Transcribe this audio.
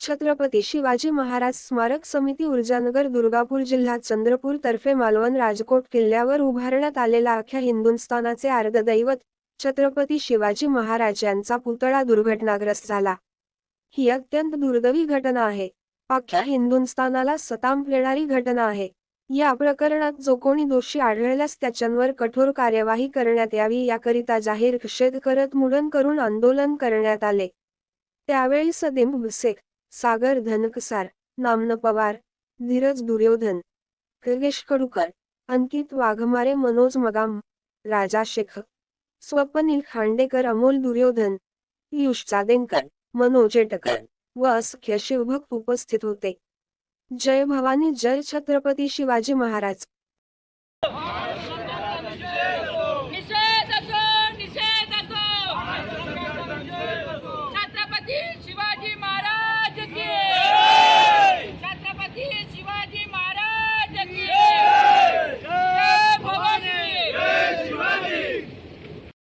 छत्रपती शिवाजी महाराज स्मारक समिती ऊर्जानगर दुर्गापूर जिल्हा चंद्रपूर तर्फे मालवण राजकोट किल्ल्यावर उभारण्यात आलेला अख्या हिंदुस्थानाचे आर्धदैवत छत्रपती शिवाजी महाराज यांचा पुतळा दुर्घटनाग्रस्त झाला. ही अत्यंत दुर्दैवी घटना आहे. अख्ख्या हिंदुस्थानाला सतांप देणारी घटना आहे. या प्रकरणात जो कोणी दोषी आढळल्यास त्याच्यावर कठोर कार्यवाही करण्यात यावी याकरिता जाहीर निषेध करत मुडन करून आंदोलन करण्यात आले. त्यावेळी सदीम भुसेक सागर धनकसार नामन पवार धीरज दुर्योधन खगेश कडूकर अंकित वाघमारे मनोज मगाम राजा शेख स्वप्नील खांडेकर अमोल दुर्योधन पियुष चादेंकर मनोज एटकर व असख्य शिवभक्त उपस्थित होते. जय भवानी जय छत्रपती शिवाजी महाराज.